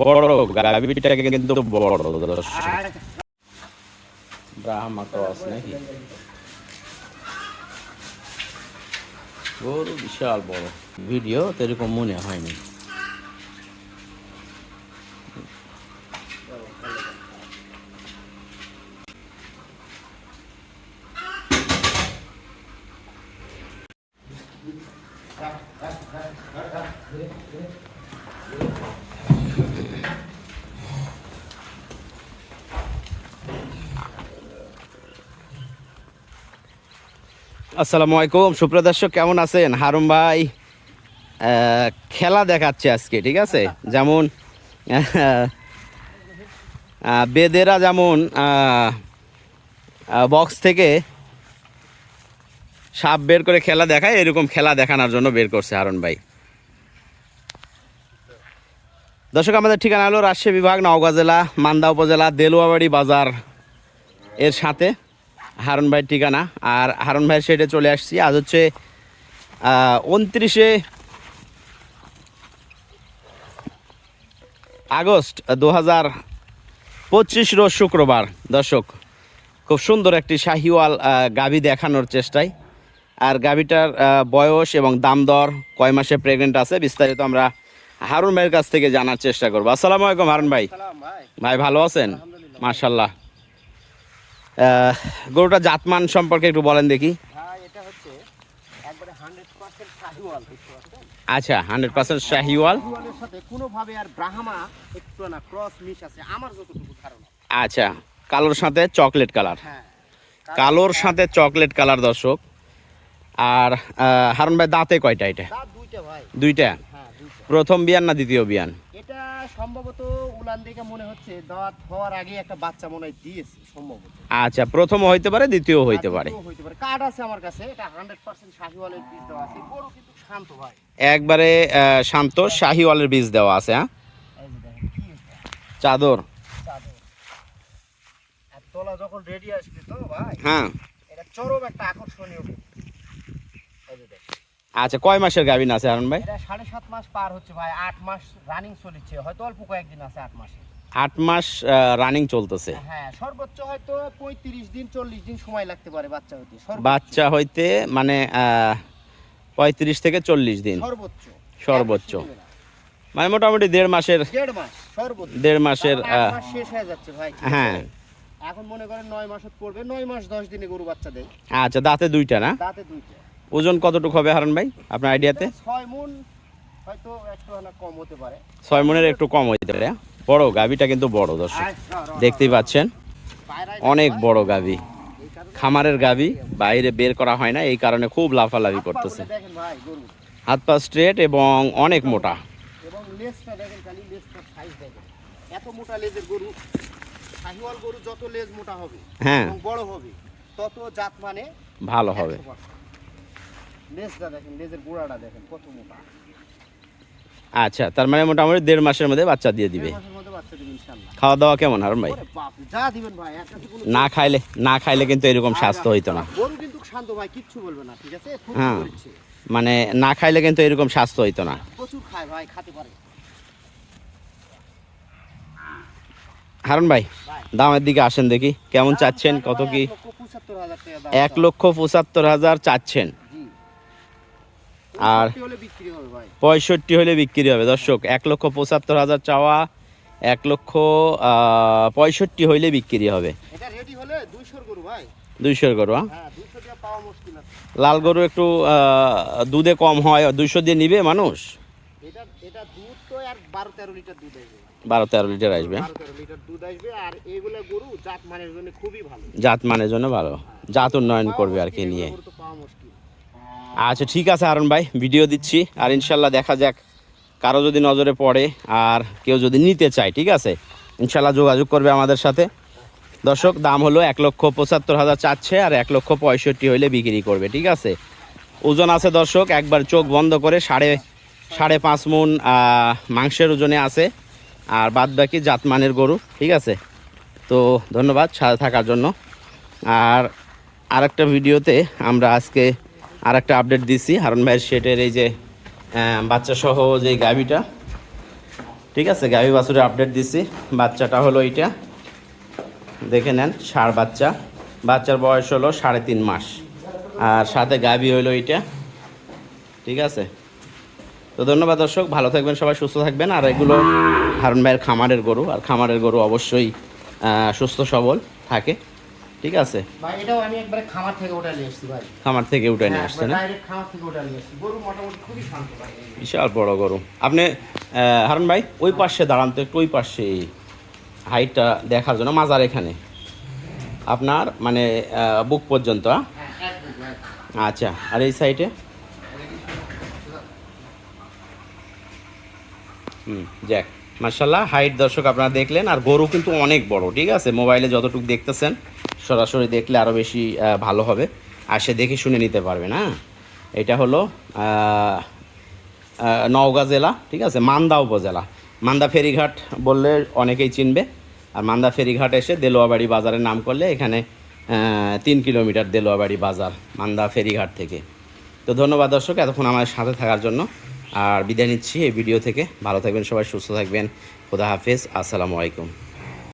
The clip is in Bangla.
বড় গাভিটাকে কিন্তু বড় ক্রস নাকি? গরু বিশাল বড়। ভিডিও তো এরকম মনে হয়নি। আসসালামু আলাইকুম। সুপ্রদর্শক কেমন আছেন? হারুম ভাই খেলা দেখাচ্ছে আজকে, ঠিক আছে? যেমন বেদেরা যেমন বক্স থেকে সাপ বের করে খেলা দেখায়, এরকম খেলা দেখানোর জন্য বের করছে হারুন ভাই। দর্শক, আমাদের ঠিকানা হলো রাজশাহী বিভাগ, নওগাঁ জেলা, মান্দা উপজেলা, দেলুয়াবাড়ি বাজার এর সাথে। হারুন ভাইয়ের ঠিকানা। আর হারুন ভাইয়ের সেটে চলে আসছি। আজ হচ্ছে উনত্রিশে আগস্ট দু হাজার পঁচিশ রোজ শুক্রবার। দর্শক খুব সুন্দর একটি শাহিওয়াল গাভী দেখানোর চেষ্টায়। আর গাভীটার বয়স এবং দাম দর কয় মাসে প্রেগনেন্ট আছে বিস্তারিত আমরা হারুন ভাইয়ের কাছ থেকে জানার চেষ্টা করব। আসসালামু আলাইকুম হারুন ভাই। ভাই। ভাই ভালো আছেন? মার্শাল্লাহ গরুটা জাতমান সম্পর্কে একটু বলেন দেখি। আচ্ছা হান্ড্রেড পার্সেন্ট শাহিওয়াল কোনোভাবে আর ব্রাহ্মা একটু না ক্রস মিশ আছে আমার যতটুকু ধারণা। আচ্ছা কালোর সাথে চকলেট কালার। হ্যাঁ কালোর সাথে চকলেট কালার দর্শক। আর হারুন ভাই দাঁতে কয়টা এটা? দুইটা ভাই। দুইটা? হ্যাঁ প্রথম বিয়ান না দ্বিতীয় বিয়ান? সম্ভবত উলান দেখে মনে হচ্ছে দাঁত হওয়ার আগে একটা বাচ্চা মনে হয় দিয়েছে সম্ভবত। আচ্ছা প্রথম হইতে পারে দ্বিতীয় হইতে পারে। হইতে পারে। কার্ড আছে আমার কাছে এটা হান্ড্রেড পার্সেন্ট শাহিওয়ালের বীজ দেওয়া আছে। গরু কিন্তু শান্ত ভাই। একবারে শান্ত শাহিওয়ালের বীজ দেওয়া আছে হ্যাঁ? চাদর। চাদর। আর তোলা যখন রেডি আসবে তো ভাই হ্যাঁ। এটা চরম একটা আকর্ষণীয়। এই যে। আচ্ছা কয় মাসের গাভিন আছে হারুন ভাই? এটা সাড়ে সাত মাস পার হচ্ছে ভাই আট মাস রানিং চলেছে হয়তো অল্প কয়েকদিন আছে আট মাসে। আট মাস রানিং চলতেছে। হ্যাঁ সর্বোচ্চ হয়তো পঁয়ত্রিশ দিন চল্লিশ দিন সময় লাগতে পারে বাচ্চা সর্বোচ্চ। বাচ্চা হইতে মানে পঁয়ত্রিশ থেকে চল্লিশ দিন। সর্বোচ্চ। সর্বোচ্চ। মানে মোটামুটি দেড় মাসের দেড় মাস সর্বোচ্চ। দেড় মাসের শেষ হয়ে যাচ্ছে ভাই হ্যাঁ। এখন মনে করেন নয় মাসত পড়বে নয় মাস দশ দিনে গরু বাচ্চা দেয়। আচ্ছা দাঁতে দুইটা না? দাঁতে দুইটা। ওজন কতটুকু হবে হারুন ভাই? আপনার আইডিয়াতে? ছয় মন হয়তো একটু কম হতে পারে। ছয় মনের একটু কম হইতে পারে হ্যাঁ? বড় গাভিটা কিন্তু বড় দর্শক। দেখতেই পাচ্ছেন? অনেক বড় গাভি। খামারের গাভি বাইরে বের করা হয় না এই কারণে খুব লাফালাফি করতেছে। হাত পা স্ট্রেট এবং অনেক মোটা। এবং লেজটা দেখেন খালি লেজটার সাইজ দেখেন। এত মোটা লেজের গরু গরু যত লেজ মোটা হবে হ্যাঁ। বড় হবে তত জাত মানে ভালো হবে। 100%। লেজটা দেখেন লেজের গোড়াটা দেখেন কত মোটা। আচ্ছা তার মানে মোটামুটি দেড় মাসের মধ্যে বাচ্চা দিয়ে দিবে। খাওয়া দাওয়া কেমন হারুন ভাই? না খাইলে না খাইলে কিন্তু এরকম স্বাস্থ্য হইতো না। হ্যাঁ। মানে না খাইলে কিন্তু এরকম স্বাস্থ্য হইতো না। হারুন ভাই দামের দিকে আসেন দেখি কেমন চাচ্ছেন কত কি? এক লক্ষ পঁচাত্তর হাজার চাচ্ছেন। আর- পঁয়ষট্টি হলে বিক্রি হবে। দর্শক এক লক্ষ পঁচাত্তর হাজার চাওয়া এক লক্ষ পঁয়ষট্টি হইলে বিক্রি হবে। দুইশোর গরু হ্যাঁ? লাল গরু একটু দুধে কম হয় দুইশো দিয়ে নিবে মানুষ? বারো তেরো লিটার আসবে। জাত মানের জন্য ভালো। জাত উন্নয়ন করবে আর কি নিয়ে। আচ্ছা ঠিক আছে হারুন ভাই ভিডিও দিচ্ছি। আর ইনশাল্লাহ দেখা যাক কারও যদি নজরে পড়ে আর কেউ যদি নিতে চায়, ঠিক আছে? ইনশাল্লাহ যোগাযোগ করবে আমাদের সাথে। দর্শক, দাম হলো এক লক্ষ পঁচাত্তর হাজার চাচ্ছে আর এক লক্ষ পঁয়ষট্টি হইলে বিক্রি করবে, ঠিক আছে? ওজন আছে দর্শক, একবার চোখ বন্ধ করে সাড়ে সাড়ে পাঁচ মন মাংসের ওজনে আছে। আর বাদ বাকি জাতমানের গরু, ঠিক আছে? তো ধন্যবাদ সাথে থাকার জন্য। আর আরেকটা ভিডিওতে আমরা আজকে আরেকটা আপডেট দিছি। হারুন ভাইয়ের শেটের এই যে বাচ্চা সহ যে গাভিটা। ঠিক আছে, গাভি বাছুরের আপডেট দিছি। বাচ্চাটা হলো এইটা। দেখে নেন ষাঁড় বাচ্চা। বাচ্চার বয়স হলো সাড়ে তিন মাস। আর সাথে গাভী হলো এইটা। ঠিক আছে? তো ধন্যবাদ দর্শক, ভালো থাকবেন সবাই, সুস্থ থাকবেন। আর এগুলো হারুন ভাইয়ের খামারের গরু। আর খামারের গরু অবশ্যই সুস্থ সবল থাকে। ঠিক আছে? ভাই এটাও আমি একবারে খামার থেকে ওটা নিয়ে এসেছি ভাই। খামার থেকে উঠে নিয়ে হ্যাঁ, আসছে না? ডাইরেক্ট খামার থেকে ওটা নিয়ে এসেছি গরু মোটামুটি খুবই শান্ত ভাই। বিশাল বড় গরু। আপনি হারুন ভাই ওই পাশে দাঁড়ান তো একটু ওই পাশে। হাইটটা দেখার জন্য মাজার এখানে। আপনার মানে বুক পর্যন্ত হ্যাঁ? আচ্ছা আর এই সাইডে? হুম যাক। মার্শাল্লাহ হাইট দর্শক আপনারা দেখলেন আর গরু কিন্তু অনেক বড় ঠিক আছে? মোবাইলে যতটুকু দেখতেছেন সরাসরি দেখলে আরও বেশি ভালো হবে। আর সে দেখে শুনে নিতে পারবে না। এটা হলো নওগাঁ জেলা, ঠিক আছে? মান্দা উপজেলা। মান্দা ফেরিঘাট বললে অনেকেই চিনবে। আর মান্দা ফেরিঘাট এসে দেলোয়াবাড়ি বাজারের নাম করলে এখানে তিন কিলোমিটার দেলোয়াবাড়ি বাজার, মান্দা ফেরিঘাট থেকে। তো ধন্যবাদ দর্শক এতক্ষণ আমার সাথে থাকার জন্য। আর বিদায় নিচ্ছি এই ভিডিও থেকে। ভালো থাকবেন সবাই, সুস্থ থাকবেন। খোদা হাফেজ। আসসালামু আলাইকুম।